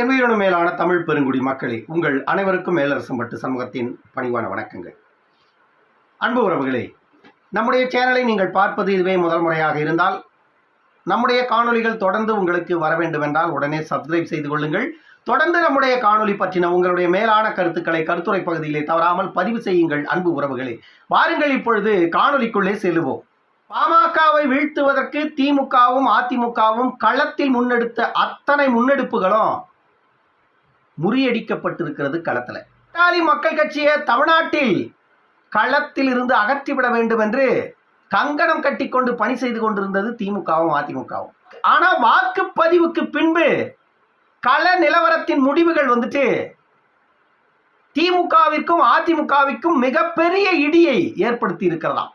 என் உயிரினும் மேலான தமிழ் பெருங்குடி மக்களே உங்கள் அனைவருக்கும் மேலரசு பட்டு சமூகத்தின் பணிவான வணக்கங்கள். அன்பு உறவுகளே நம்முடைய சேனலை நீங்கள் பார்ப்பது இதுவே முதல் முறையாக இருந்தால் நம்முடைய காணொளிகள் தொடர்ந்து உங்களுக்கு வர வேண்டுமென்றால் உடனே சப்ஸ்கிரைப் செய்து கொள்ளுங்கள். தொடர்ந்து நம்முடைய காணொலி பற்றின உங்களுடைய மேலான கருத்துக்களை கருத்துரை பகுதியிலே தவறாமல் பதிவு செய்யுங்கள் அன்பு உறவுகளே. வாருங்கள் இப்பொழுது காணொளிக்குள்ளே செல்லுவோம். பாமகவை வீழ்த்துவதற்கு திமுகவும் அதிமுகவும் களத்தில் முன்னெடுத்த அத்தனை முன்னெடுப்புகளும் முறியடிக்கப்பட்டிருக்கிறது களத்தில். இத்தாலி மக்கள் கட்சியை தமிழ்நாட்டில் களத்தில் இருந்து அகற்றிவிட வேண்டும் என்று கங்கணம் கட்டிக்கொண்டு பணி செய்து கொண்டிருந்தது திமுகவும் அதிமுகவும். ஆனா வாக்குப்பதிவுக்கு பின்பு கள நிலவரத்தின் முடிவுகள் வந்துட்டு திமுகவிற்கும் அதிமுகவிற்கும் மிகப்பெரிய இடியை ஏற்படுத்தி இருக்கிறதாம்.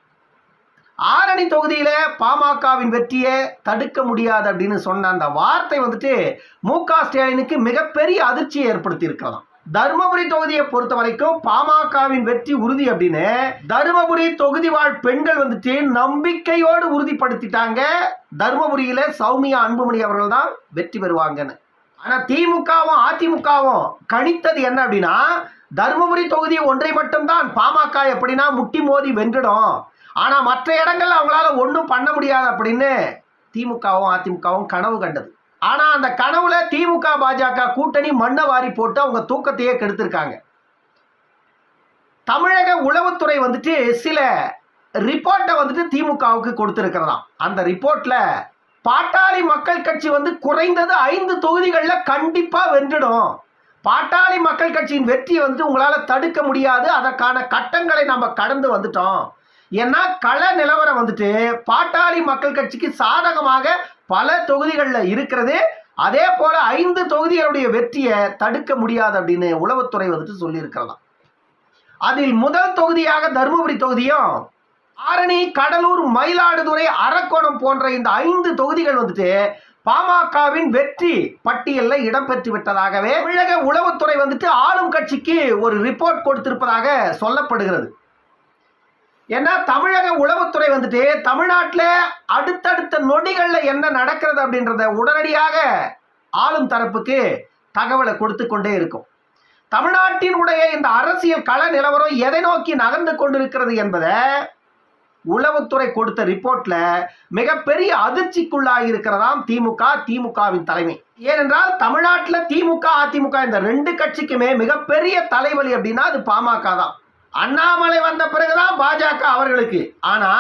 ஆரணி தொகுதியில பாமகவின் வெற்றியை தடுக்க முடியாது அப்படின்னு சொன்ன அந்த வார்த்தை வந்துட்டு மு க ஸ்டாலினுக்கு மிகப்பெரிய அதிர்ச்சியை ஏற்படுத்தி இருக்கலாம் தருமபுரி தொகுதியை பொறுத்த வரைக்கும் பாமகவின் வெற்றி உறுதி அப்படின்னு தருமபுரி தொகுதி வாழ் பெண்கள் வந்துட்டு நம்பிக்கையோடு உறுதிப்படுத்திட்டாங்க. தருமபுரியில சௌமியா அன்புமணி அவர்கள் தான் வெற்றி பெறுவாங்கன்னு. ஆனா திமுகவும் அதிமுகவும் கணித்தது என்ன அப்படின்னா தருமபுரி தொகுதி ஒன்றை மட்டும்தான் பாமக எப்படின்னா முட்டி மோதி வென்றிடும். ஆனால் மற்ற இடங்கள்ல அவங்களால ஒன்றும் பண்ண முடியாது அப்படின்னு திமுகவும் அதிமுகவும் கனவு கண்டது. ஆனால் அந்த கனவுல திமுக பாஜக கூட்டணி மண்ணை வாரி போட்டு அவங்க தூக்கத்தையே கெடுத்திருக்காங்க. தமிழக உளவுத்துறை வந்துட்டு சில ரிப்போர்ட்டை வந்துட்டு திமுகவுக்கு கொடுத்துருக்கிறதாம். அந்த ரிப்போர்ட்ல பாட்டாளி மக்கள் கட்சி வந்து குறைந்தது ஐந்து தொகுதிகளில் கண்டிப்பாக வென்றுடும். பாட்டாளி மக்கள் கட்சியின் வெற்றியை வந்து உங்களால் தடுக்க முடியாது. அதற்கான கட்டங்களை நம்ம கடந்து வந்துட்டோம். ஏன்னா கள நிலவரம் வந்துட்டு பாட்டாளி மக்கள் கட்சிக்கு சாதகமாக பல தொகுதிகளில் இருக்கிறது. அதே போல ஐந்து தொகுதிகளுடைய வெற்றியை தடுக்க முடியாது அப்படின்னு உளவுத்துறை வந்துட்டு சொல்லியிருக்கிறதாம். அதில் முதல் தொகுதியாக தருமபுரி தொகுதியும் ஆரணி கடலூர் மயிலாடுதுறை அரக்கோணம் போன்ற இந்த ஐந்து தொகுதிகள் வந்துட்டு பாமகவின் வெற்றி பட்டியலில் இடம்பெற்று விட்டதாகவே தமிழக உளவுத்துறை வந்துட்டு ஆளும் கட்சிக்கு ஒரு ரிப்போர்ட் கொடுத்திருப்பதாக சொல்லப்படுகிறது. ஏன்னா தமிழக உளவுத்துறை வந்துட்டு தமிழ்நாட்டில் அடுத்தடுத்த நொடிகளில் என்ன நடக்கிறது அப்படின்றத உடனடியாக ஆளும் தரப்புக்கு தகவலை கொடுத்து கொண்டே இருக்கும் தமிழ்நாட்டினுடைய இந்த அரசியல் கள நிலவரம் எதை நோக்கி நகர்ந்து கொண்டிருக்கிறது என்பதை உளவுத்துறை கொடுத்த ரிப்போர்ட்ல மிகப்பெரிய அதிர்ச்சிக்குள்ளாக இருக்கிறதாம் திமுக திமுகவின் தலைமை. ஏனென்றால் தமிழ்நாட்டில் திமுக அதிமுக இந்த ரெண்டு கட்சிக்குமே மிகப்பெரிய தலைவலி அப்படின்னா அது பாமக தான் அண்ணாமலை வந்த பிறகுதான் பாஜக அவர்களுக்கு. ஆனா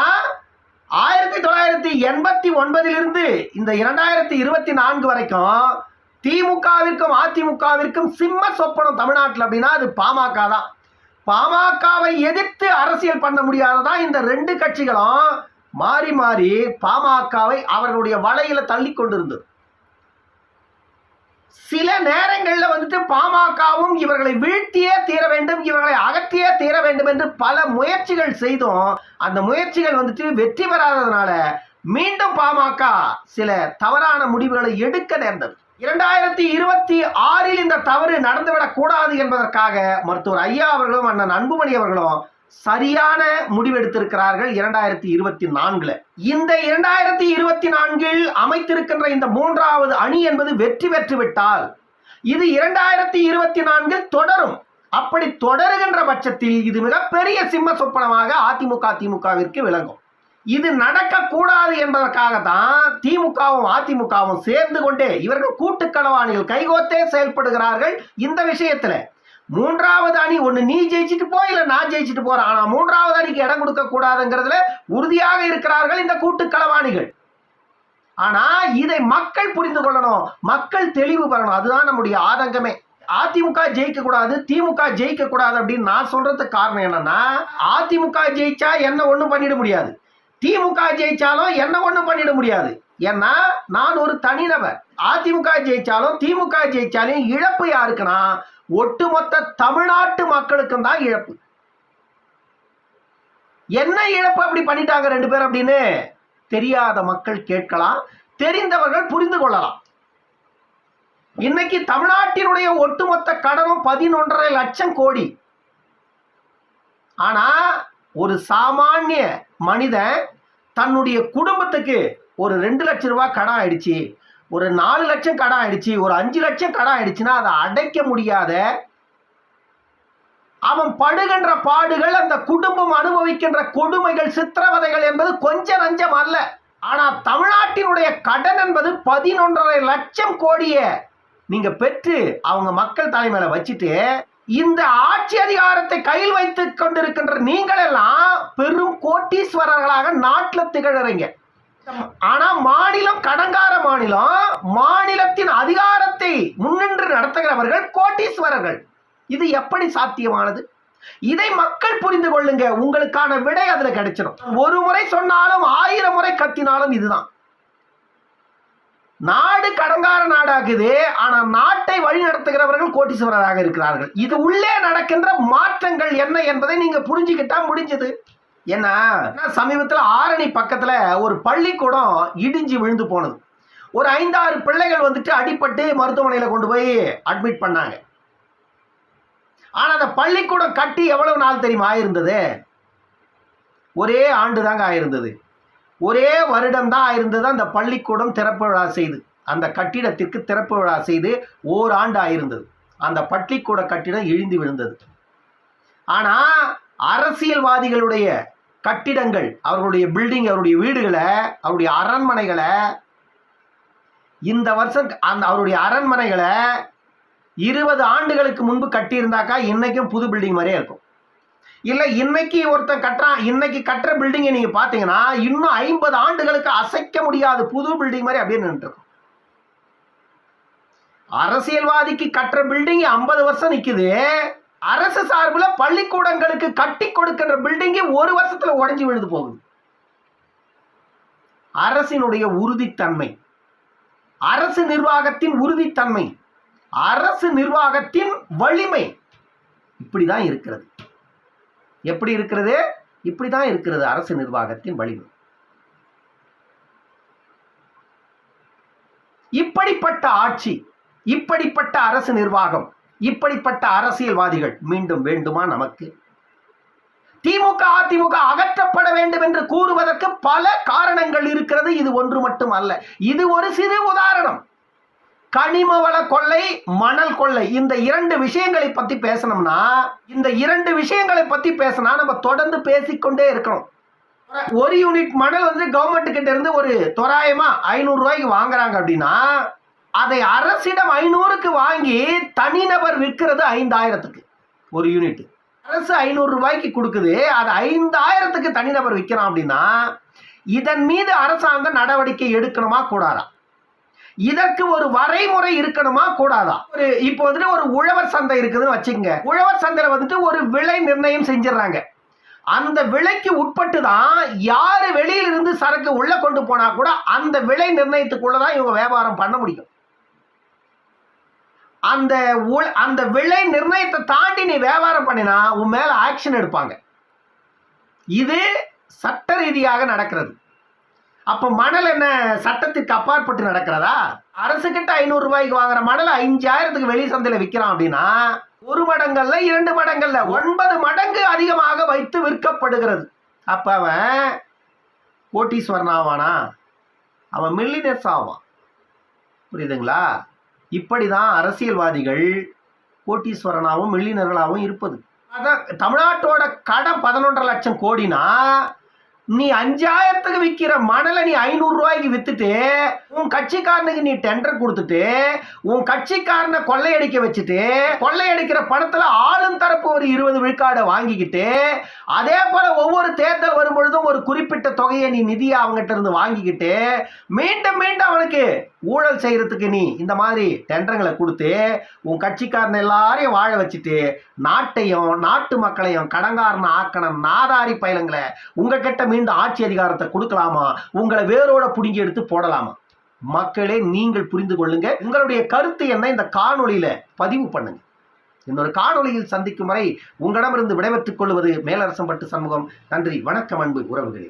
ஆயிரத்தி தொள்ளாயிரத்தி எண்பத்தி ஒன்பதிலிருந்து இந்த இரண்டாயிரத்தி இருபத்தி நான்கு வரைக்கும் திமுகவிற்கும் அதிமுகவிற்கும் சிம்ம சொப்பனம் தமிழ்நாட்டில் அப்படின்னா அது பாமக தான். பாமகவை எதிர்த்து அரசியல் பண்ண முடியாததான் இந்த ரெண்டு கட்சிகளும் மாறி மாறி பாமகவை அவர்களுடைய வலையில தள்ளி கொண்டிருந்தது. சில நேரங்களில் வந்துட்டு பாமகவும் இவர்களை வீழ்த்தியே தீர வேண்டும் இவர்களை அகற்றியே தீர வேண்டும் என்று பல முயற்சிகள் செய்தும். அந்த முயற்சிகள் வந்துட்டு வெற்றி பெறாததுனால மீண்டும் பாமக சில தவறான முடிவுகளை எடுக்க நேர்ந்தது. இரண்டாயிரத்தி இருபத்தி ஆறில் இந்த தவறு நடந்துவிடக் கூடாது என்பதற்காக மருத்துவர் ஐயா அவர்களும் அண்ணன் அன்புமணி அவர்களும் சரியான முடிவெடுத்திருக்கிறார்கள் இரண்டாயிரத்தி இருபத்தி நான்குல. இந்த இரண்டாயிரத்தி இருபத்தி நான்கில் அமைத்திருக்கின்ற இந்த மூன்றாவது அணி என்பது வெற்றி பெற்று விட்டால் இது இரண்டாயிரத்தி இருபத்தி நான்கில் தொடரும். அப்படி தொடருகின்ற பட்சத்தில் இது மிகப்பெரிய சிம்ம சொப்பனமாக அதிமுக திமுகவிற்கு விளங்கும். இது நடக்கக்கூடாது என்பதற்காக தான் திமுகவும் அதிமுகவும் சேர்ந்து கொண்டே இவர்கள் கூட்டுக்களவாணிகள் கைகோத்தே செயல்படுகிறார்கள் இந்த விஷயத்தில். மூன்றாவது அணி ஒன்று நீ ஜெயிச்சுட்டு போ இல்லை நான் ஜெயிச்சுட்டு போறேன். ஆனால் மூன்றாவது அணிக்கு இடம் கொடுக்க கூடாதுங்கிறதுல உறுதியாக இருக்கிறார்கள் இந்த கூட்டுக்களவாணிகள். ஆனா இதை மக்கள் புரிந்து கொள்ளணும். மக்கள் தெளிவு பெறணும் அதுதான் நம்முடைய ஆதங்கமே. அதிமுக ஜெயிக்க கூடாது திமுக ஜெயிக்க கூடாது அப்படின்னு நான் சொல்றதுக்கு காரணம் என்னன்னா அதிமுக ஜெயிச்சா என்ன ஒன்றும் பண்ணிட முடியாது. திமுக ஜெயிச்சாலும் என்ன ஒன்றும் பண்ணிட முடியாது. ஏன்னா நான் ஒரு தனிநபர். அதிமுக ஜெயிச்சாலும் திமுக ஜெயிச்சாலும் இழப்பு யாருக்குன்னா ஒட்டுமொத்த தமிழ்நாட்டு மக்களுக்கும் தான் இழப்பு. என்ன இழப்பு அப்படி பண்ணிட்டாங்க ரெண்டு பேர் அப்படின்னு? தெரியாத மக்கள் கேட்கலாம் தெரிந்தவர்கள் புரிந்து கொள்ளலாம். இன்னைக்கு தமிழ்நாட்டினுடைய ஒட்டுமொத்த கடனும் பதினொன்றரை லட்சம் கோடி. ஆனா ஒரு சாமானிய மனிதன் தன்னுடைய குடும்பத்துக்கு ஒரு ரெண்டு லட்ச ரூபாய் கடன் ஆயிடுச்சு. ஒரு நாலு லட்சம் கடன் ஆயிடுச்சு ஒரு அஞ்சு லட்சம் கடன் ஆயிடுச்சுன்னா அதை அடைக்க முடியாத அவன் படுகின்ற பாடுகள் அந்த குடும்பம் அனுபவிக்கின்ற கொடுமைகள் சித்திரவதைகள் என்பது கொஞ்ச நஞ்சம் அல்ல. ஆனால் தமிழ்நாட்டினுடைய கடன் என்பது பதினொன்றரை லட்சம் கோடியை நீங்க பெற்று அவங்க மக்கள் தலைமையில வச்சுட்டு இந்த ஆட்சி அதிகாரத்தை கையில் வைத்து கொண்டிருக்கின்ற நீங்கள் எல்லாம் பெரும் கோட்டீஸ்வரர்களாக நாட்டில் திகழறீங்க. ஆனா மாநிலம் கடங்கார மாநிலம் மாநிலத்தின் அதிகாரத்தை முன்னின்று நடத்துகிறவர்கள் கோட்டீஸ்வரர்கள். இது எப்படி சாத்தியமானது? இதை மக்கள் புரிந்து கொள்ளுங்க. உங்களுக்கான விடை அதுல கிடைச்சிடும் ஒரு முறை சொன்னாலும் ஆயிரம் முறை கத்தினாலும் இதுதான். நாடு கடங்கார நாடாகுது. ஆனா நாட்டை வழி நடத்துகிறவர்கள் கோட்டீஸ்வரராக இருக்கிறார்கள். இது உள்ளே நடக்கின்ற மாற்றங்கள் என்ன என்பதை நீங்க புரிஞ்சுக்கிட்டா முடிஞ்சது. ஏன்னா சமீபத்தில் ஆரணி பக்கத்தில் ஒரு பள்ளிக்கூடம் இடிஞ்சு விழுந்து போனது. ஒரு ஐந்தாறு பிள்ளைகள் வந்துட்டு அடிப்பட்டு மருத்துவமனையில் கொண்டு போய் அட்மிட் பண்ணாங்க. ஆனால் அந்த பள்ளிக்கூடம் கட்டி எவ்வளவு நாள் தெரியுமா ஆயிருந்தது? ஒரே ஆண்டு தாங்க ஆயிருந்தது. ஒரே வருடம் தான் ஆயிருந்தது அந்த பள்ளிக்கூடம் திறப்பு விழா செய்து. அந்த கட்டிடத்திற்கு திறப்பு விழா செய்து ஓராண்டு ஆயிருந்தது. அந்த பள்ளிக்கூட கட்டிடம் இழிந்து விழுந்தது. ஆனால் அரசியல்வாதிகளுடைய கட்டிடங்கள் அவர்களுடைய பில்டிங் அவருடைய வீடுகளை அவருடைய அரண்மனைகளை இந்த வருஷம் அந்த அவருடைய அரண்மனைகளை இருபது ஆண்டுகளுக்கு முன்பு கட்டியிருந்தாக்கா இன்னைக்கும் புது பில்டிங் மாதிரியே இருக்கும். இல்லை இன்னைக்கு ஒருத்தன் கட்டுறான் இன்னைக்கு கட்டுற பில்டிங்கை நீங்கள் பார்த்தீங்கன்னா இன்னும் ஐம்பது ஆண்டுகளுக்கு அசைக்க முடியாத புது பில்டிங் மாதிரி அப்படியே நின்றுருக்கும் அரசியல்வாதிக்கு கட்டுற பில்டிங் ஐம்பது வருஷம் நிற்குது அரசு சார்பில் பள்ளிக்கூடங்களுக்கு கட்டி கொடுக்கின்ற பில்டிங்கே ஒரு வருஷத்தில் உடஞ்சி விழுந்து போகுது. அரசினுடைய உறுதித்தன்மை. அரசு நிர்வாகத்தின் உறுதித்தன்மை. அரசு நிர்வாகத்தின் வலிமை. இப்படிதான் இருக்கிறது. எப்படி இருக்கிறது? இப்படிதான் இருக்கிறது அரசு நிர்வாகத்தின் வலிமை. இப்படிப்பட்ட ஆட்சி இப்படிப்பட்ட அரசு நிர்வாகம் இப்படிப்பட்ட அரசியல்வாதிகள் மீண்டும் வேண்டுமா நமக்கு? திமுக அதிமுக அகற்றப்பட வேண்டும் என்று கூறுவதற்கு பல காரணங்கள் இருக்கிறது. இது ஒன்று மட்டும் அல்ல. இது ஒரு சிறு உதாரணம். கனிம வள கொள்ளை மணல் கொள்ளை. இந்த இரண்டு விஷயங்களை பத்தி பேசணும்னா இந்த இரண்டு விஷயங்களை பத்தி பேசினா நம்ம தொடர்ந்து பேசிக்கொண்டே இருக்கணும். ஒரு யூனிட் மணல் வந்து கவர்மெண்ட் கிட்ட இருந்து ஒரு தோராயமா ஐநூறு ரூபாய்க்கு வாங்குறாங்க அப்படின்னா அதை அரசிடம் ஐநூறுக்கு வாங்கி தனிநபர் விற்கிறது ஐந்தாயிரத்துக்கு ஒரு யூனிட் அரசு ஐநூறு ரூபாய்க்கு கொடுக்குது. அது ஐந்தாயிரத்துக்கு தனிநபர் விற்கிறான் அப்படின்னா இதன் மீது அரசாங்கம் நடவடிக்கை எடுக்கணுமா கூடாதா? இதற்கு ஒரு வரைமுறை இருக்கணுமா கூடாதா? ஒரு இப்போ வந்துட்டு ஒரு உழவர் சந்தை இருக்குதுன்னு வச்சுக்கோங்க. உழவர் சந்தையில வந்துட்டு ஒரு விலை நிர்ணயம் செஞ்சிடறாங்க. அந்த விலைக்கு உட்பட்டு தான் யாரு வெளியிலிருந்து சரக்கு உள்ள கொண்டு போனா கூட அந்த விலை நிர்ணயத்துக்குள்ளதான் இவங்க வியாபாரம் பண்ண முடியும். அந்த அந்த விலை நிர்ணயத்தை தாண்டி நீ வியாபாரம் பண்ணினா உன் மேல ஆக்ஷன் எடுப்பாங்க. இது சட்ட ரீதியாக நடக்கிறது. அப்ப மணல் என்ன சட்டத்திற்கு அப்பாற்பட்டு நடக்கிறதா? அரசு கிட்ட ஐநூறு ரூபாய்க்கு வாங்குற மணல் அஞ்சாயிரத்துக்கு வெளி சந்தையில விற்கிறான் அப்படின்னா ஒரு மடங்கள்ல இரண்டு மடங்கள்ல ஒன்பது மடங்கு அதிகமாக வைத்து விற்கப்படுகிறது. அப்ப அவன் கோட்டீஸ்வரன் ஆவானா? அவன் மில்லினர்ஸ் ஆவான். புரியுதுங்களா? இப்படிதான் அரசியல்வாதிகள் கோட்டீஸ்வரனாகவும் மில்லினர்களாகவும் இருப்பது. அதான் தமிழ்நாட்டோட கடன் பதினொன்றரை லட்சம் கோடினா நீ அஞ்சாயிரத்துக்கு விற்கிற மணலை நீ ஐநூறு ரூபாய்க்கு வித்துட்டு உன் கட்சிக்காரனுக்கு நீ டெண்டர் கொடுத்துட்டு உன் கட்சிக்காரனை கொள்ளையடிக்க வச்சுட்டு கொள்ளையடிக்கிற பணத்துல ஆளும் தரப்பு ஒரு இருபது விழுக்காடை வாங்கிக்கிட்டு அதே போல ஒவ்வொரு தேர்தல் வரும் பொழுதும் ஒரு குறிப்பிட்ட தொகையை நீ நிதியை அவங்ககிட்ட இருந்து வாங்கிக்கிட்டு மீண்டும் மீண்டும் அவனுக்கு ஊழல் செய்கிறதுக்கு நீ இந்த மாதிரி டெண்டருங்களை கொடுத்து உன் கட்சிக்காரன் எல்லாரையும் வாழ வச்சுட்டு நாட்டையும் நாட்டு மக்களையும் கடங்காரனை ஆக்கணும் நாதாரி பயலங்களை உங்ககிட்ட மீண்டும் ஆட்சி அதிகாரத்தை கொடுக்கலாமா? உங்களை வேரோட புடுங்கி எடுத்து போடலாமா? மக்களே நீங்கள் புரிந்து கொள்ளுங்க. உங்களுடைய கருத்து என்ன? இந்த காணொலியில் பதிவு பண்ணுங்க. இன்னொரு காணொளியில் சந்திக்கும் வரை உங்களிடமிருந்து விடைபெற்றுக் கொள்வது மேலரசம்பட்டு சண்முகம். நன்றி வணக்கம் அன்பு உறவுகளே.